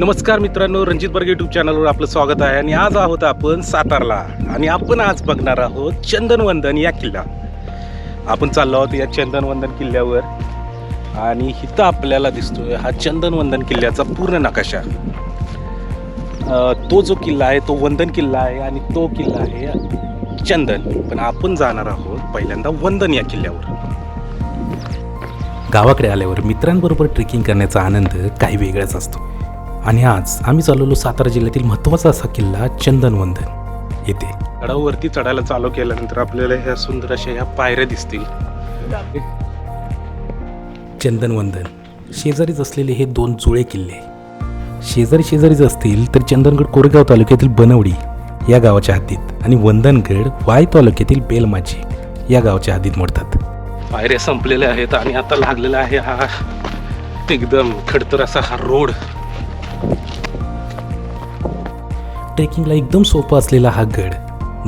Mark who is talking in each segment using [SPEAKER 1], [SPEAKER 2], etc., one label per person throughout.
[SPEAKER 1] नमस्कार मित्रांनो रणजित बर्ग यूट्यूब चॅनलवर आपलं स्वागत आहे आणि आज आहोत आपण सातारला. आणि आपण आज बघणार आहोत चंदनवंदन या किल्ला. आपण चाललो आहोत या चंदनवंदन किल्ल्यावर. आणि इथं आपल्याला दिसतोय हा चंदनवंदन किल्ल्याचा पूर्ण नकाशा. तो जो किल्ला आहे तो वंदन किल्ला आहे आणि तो किल्ला आहे चंदन. पण आपण जाणार आहोत पहिल्यांदा वंदन या किल्ल्यावर.
[SPEAKER 2] गावाकडे आल्यावर मित्रांबरोबर ट्रेकिंग करण्याचा आनंद काही वेगळाच असतो. आणि आज आम्ही चालवलो सातारा जिल्ह्यातील महत्त्वाचा असा किल्ला चंदनवंदन येथे.
[SPEAKER 1] गडावरती चढायला चालू केल्यानंतर आपल्याला ह्या सुंदर अशा ह्या पायऱ्या दिसतील.
[SPEAKER 2] चंदनवंदन. शेजारीच असलेले हे दोन जुळे किल्ले. शेजारी शेजारीच असतील तर चंदनगड कोरेगाव तालुक्यातील बनवडी या गावाच्या हद्दीत आणि वंदनगड वाई तालुक्यातील बेलमाची या गावाच्या हद्दीत मोडतात.
[SPEAKER 1] पायऱ्या संपलेल्या आहेत आणि आता लागलेला आहे हा एकदम खडतर असा हा रोड.
[SPEAKER 2] ट्रेकिंगला एकदम सोपा असलेला हा गड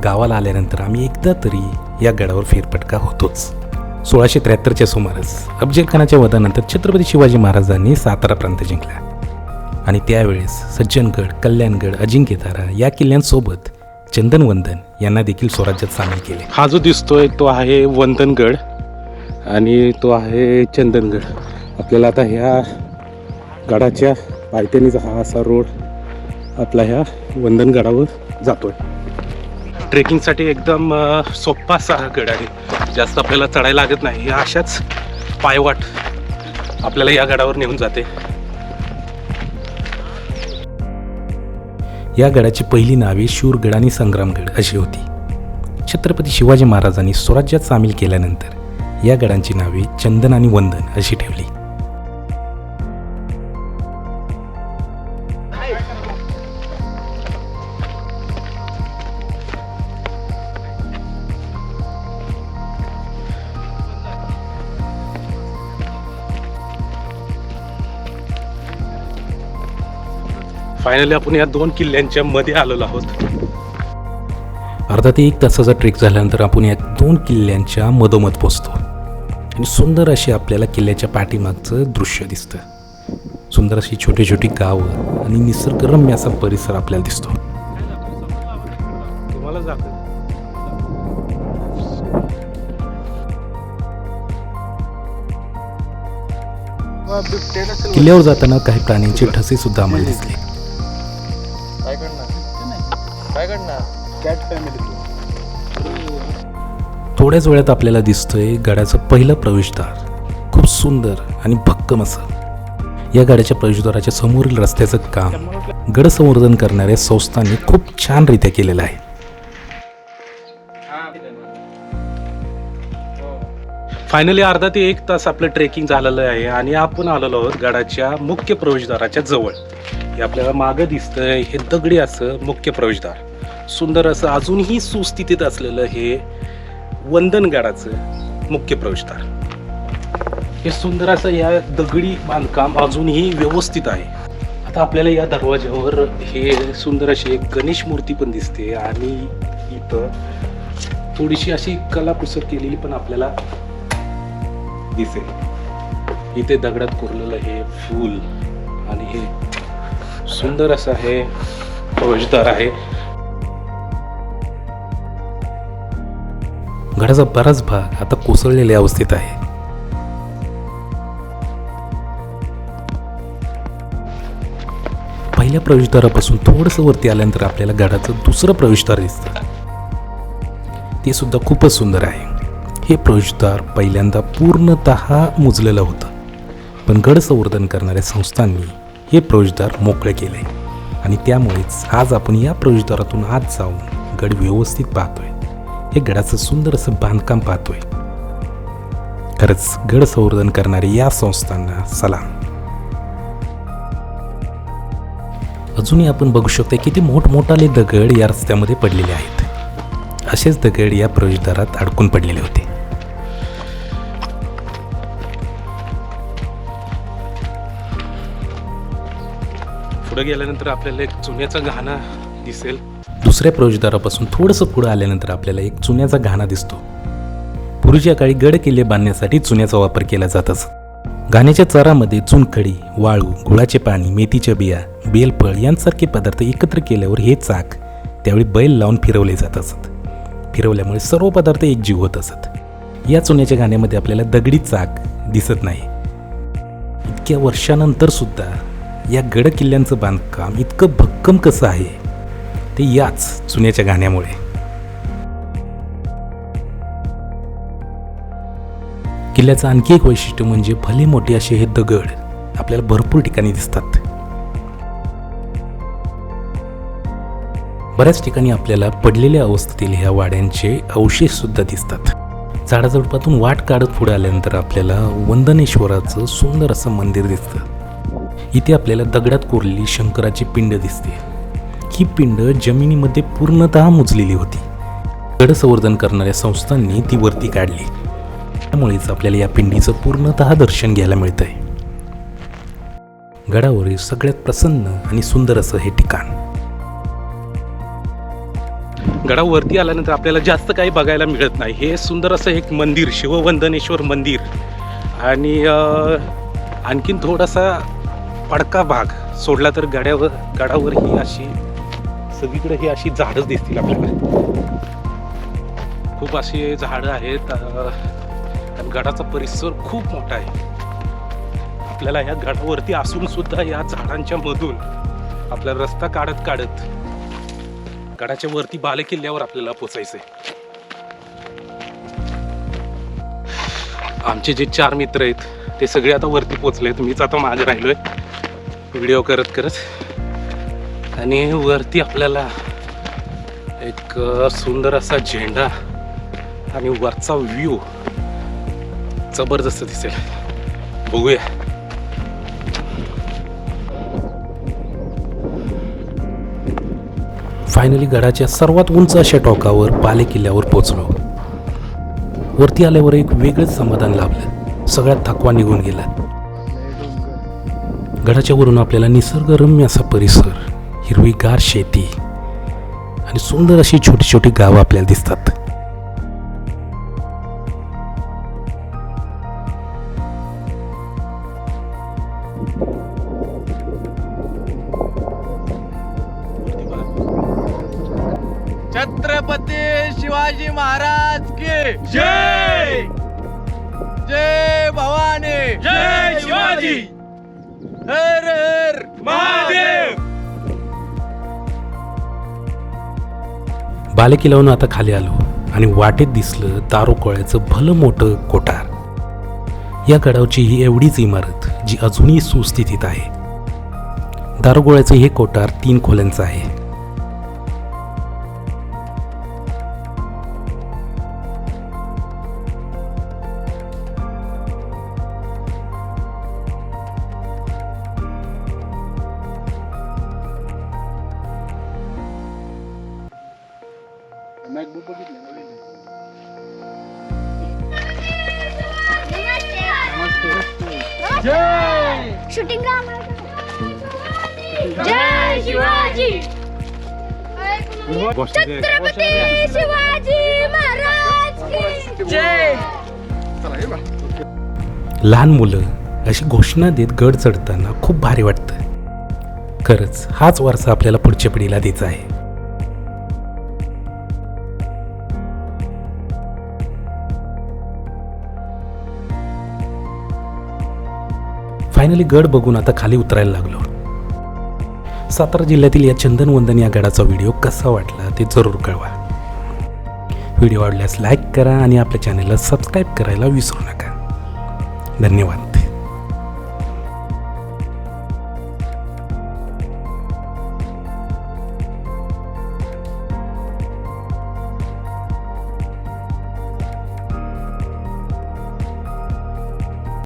[SPEAKER 2] गावाला आल्यानंतर आम्ही एकदा तरी या गडावर फेरपटका होतोच. सोळाशे त्र्याहत्तरच्या सुमारास अफजल खानाच्या वधानंतर छत्रपती शिवाजी महाराजांनी सातारा प्रांत जिंकला. आणि त्यावेळेस सज्जनगड कल्याणगड अजिंक्यतारा या किल्ल्यांसोबत चंदनवंदन यांना देखील स्वराज्यात सामील केले.
[SPEAKER 1] हा जो दिसतोय तो आहे वंदनगड आणि तो आहे चंदनगड आपल्याला आता ह्या गडाच्या पायथ्यानीचा हा असा रोड आपला ह्या वंदनगडावर जातोय. ट्रेकिंगसाठी एकदम सोप्पा असा हा गड आहे. जास्त आपल्याला चढायला लागत नाही. या अशाच पायवाट आपल्याला या गडावर नेऊन जाते.
[SPEAKER 2] या गडाची पहिली नावे शूरगड आणि संग्रामगड अशी होती. छत्रपती शिवाजी महाराजांनी स्वराज्यात सामील केल्यानंतर या गडांची नावे चंदन आणि वंदन अशी ठेवली.
[SPEAKER 1] फायनली आपण या दोन किल्ल्यांच्या मध्ये आलेलो आहोत.
[SPEAKER 2] अर्धा ते एक तासाचा ट्रेक झाल्यानंतर आपण या दोन किल्ल्यांच्या मधोमध पोचतो आणि सुंदर अशी आपल्याला किल्ल्याच्या पाठीमागचं दृश्य दिसतं. सुंदर अशी छोटी छोटी गावं आणि निसर्गरम्य असा परिसर आपल्याला दिसतो.
[SPEAKER 1] तुम्हाला जात.
[SPEAKER 2] किल्ल्यावर जाताना काही प्राण्यांचे ठसे सुद्धा आम्हाला दिसले.
[SPEAKER 3] कॅट फॅमिली
[SPEAKER 2] थोड्याच वेळात आपल्याला दिसतोय गडाचं पहिलं प्रवेशद्वार. खूप सुंदर आणि भक्कम असं. या गाड्याच्या प्रवेशद्वाराच्या समोरील रस्त्याचं काम गड संवर्धन करणाऱ्या संस्थांनी खूप छानरित्या केलेलं आहे.
[SPEAKER 1] फायनली अर्धा ते एक तास आपलं ट्रेकिंग झालेलं आहे आणि आपण आलेलो आहोत गडाच्या मुख्य प्रवेशद्वाराच्या जवळ. हे आपल्याला मागं दिसतंय हे दगडी असं मुख्य प्रवेशद्वार. सुंदर असं अजूनही सुस्थितीत असलेलं हे वंदनगडाचं मुख्य प्रवेशद्वार. हे सुंदर असं या दगडी बांधकाम अजूनही व्यवस्थित आहे. आता आपल्याला या दरवाज्यावर हे सुंदर अशी एक गणेश मूर्ती पण दिसते आणि इथं थोडीशी अशी कलाकुसर केलेली पण आपल्याला दिसेल. इथे दगडात कोरलेलं हे फूल आणि हे सुंदर असं हे प्रवेशद्वार आहे.
[SPEAKER 2] गडाचा बराच भाग आता कोसळलेल्या अवस्थेत आहे. पहिल्या प्रवेशद्वारापासून थोडंसं वरती आल्यानंतर आपल्याला गडाचं दुसरं प्रवेशद्वार दिसतं. ते सुद्धा खूपच सुंदर आहे. हे प्रवेशद्वार पहिल्यांदा पूर्णतः मुजलेलं होतं. पण गड संवर्धन करणाऱ्या संस्थांनी हे प्रवेशद्वार मोकळे केले आणि त्यामुळेच आज आपण या प्रवेशद्वारातून आत जाऊन गड व्यवस्थित पाहतोय. हे गडाचं सुंदर असं बांधकाम पाहतोय. खरंच गड संवर्धन करणारे या संस्थांना सलाम. अजूनही आपण बघू शकतो किती मोठमोठाले दगड या रस्त्यामध्ये पडलेले आहेत. असेच दगड या प्रवेशद्वारात अडकून पडलेले होते.
[SPEAKER 1] पुढे गेल्यानंतर आपल्याला एक चुन्याचा घाणा दिसेल.
[SPEAKER 2] दुसऱ्या प्रवेशद्वारापासून थोडंसं पुढं आल्यानंतर आपल्याला एक चुन्याचा घाणा दिसतो. पूर्वीच्या काळी गड किल्ले बांधण्यासाठी चुन्याचा वापर केला जात असत घाण्याच्या चरामध्ये चुनखडी वाळू गुळाचे पाणी मेथीच्या बिया बेलफळ यांसारखे पदार्थ एकत्र केल्यावर हे चाक त्यावेळी बैल लावून फिरवले जात असत फिरवल्यामुळे सर्व पदार्थ एकजीव होत असत. या चुन्याच्या गाण्यामध्ये आपल्याला दगडी चाक दिसत नाही. इतक्या वर्षानंतर सुद्धा या गड किल्ल्यांचं बांधकाम इतकं भक्कम कसं आहे? ते याच जुन्याच्या गाण्यामुळे किल्ल्याचं आणखी एक वैशिष्ट्य म्हणजे भले मोठे असे हे दगड आपल्याला भरपूर ठिकाणी दिसतात. बऱ्याच ठिकाणी आपल्याला पडलेल्या अवस्थेतील ह्या वाड्यांचे अवशेष सुद्धा दिसतात. झाडाझुडपातून वाट काढत पुढे आल्यानंतर आपल्याला वंदनेश्वराचं सुंदर असं मंदिर दिसतं. इथे आपल्याला दगडात कोरलेली शंकराची पिंड दिसते. ही पिंड जमिनीमध्ये पूर्णतः मुजलेली होती. गडसंवर्धन करणाऱ्या संस्थांनी ती वरती काढली. त्यामुळेच आपल्याला या पिंडीचं पूर्णतः दर्शन घ्यायला मिळतंय. गडावरील सगळ्यात प्रसन्न आणि सुंदर असं हे ठिकाण.
[SPEAKER 1] गडावरती आल्यानंतर आपल्याला जास्त काही बघायला मिळत नाही. हे सुंदर असं एक मंदिर शिववंदनेश्वर मंदिर. आणि आणखीन थोडासा पडका भाग सोडला तर गड्यावर गडावर ही अशी सगळीकडे ही अशी झाडं दिसतील आपल्याला खूप अशी झाडं आहेत आणि गडाचा परिसर खूप मोठा आहे. आपल्याला ह्या गडावरती असून सुद्धा या झाडांच्या मधून आपला रस्ता काढत काढत गडाच्या वरती बालेकिल्ल्यावर आपल्याला पोचायचंय. आमचे जे चार मित्र आहेत ते सगळे आता वरती पोचले आहेत मीच आता मागे राहिलोय. व्हिडिओ करत करत. आणि वरती आपल्याला एक सुंदर असा झेंडा आणि वरचा व्ह्यू जबरदस्त दिसेल. बघूया.
[SPEAKER 2] फायनली गडाच्या सर्वात उंच अशा टोकावर पाले किल्ल्यावर पोचलो वरती आल्यावर एक वेगळंच समाधान लाभलं. सगळ्यात थकवा निघून गेला. गडाच्या वरून आपल्याला निसर्गरम्य असा परिसर हिरवीगार शेती आणि सुंदर अशी छोटी छोटी गावं आपल्याला दिसतात.
[SPEAKER 3] छत्रपती शिवाजी महाराज की जय! जय भवानी! जय शिवाजी! हर हर महादेव!
[SPEAKER 2] बालेकिल्ल्यावरून आता खाली आलो आणि वाटेत दिसलं दारू कोळ्याचं भलं मोठं कोठार. या गडावची ही एवढीच इमारत जी अजूनही सुस्थितीत आहे. दारुगोळ्याचं हे कोठार तीन खोल्यांचं आहे.
[SPEAKER 4] जय शिवाजी! छत्रपती शिवाजी महाराज की! जय!
[SPEAKER 2] लहान मुलं अशी घोषणा देत गड चढताना खूप भारी वाटतं खरंच हाच वारसा आपल्याला पुढच्या पिढीला द्यायचा आहे. फायनली गड बघून आता खाली उतरायला लागलो. सातारा जिल्ह्यातील या चंदनवंदन या गडाचा व्हिडिओ कसा वाटला ते जरूर कळवा. व्हिडिओ आवडल्यास लाईक करा आणि आपल्या चॅनलला सबस्क्राईब करायला विसरू नका. धन्यवाद.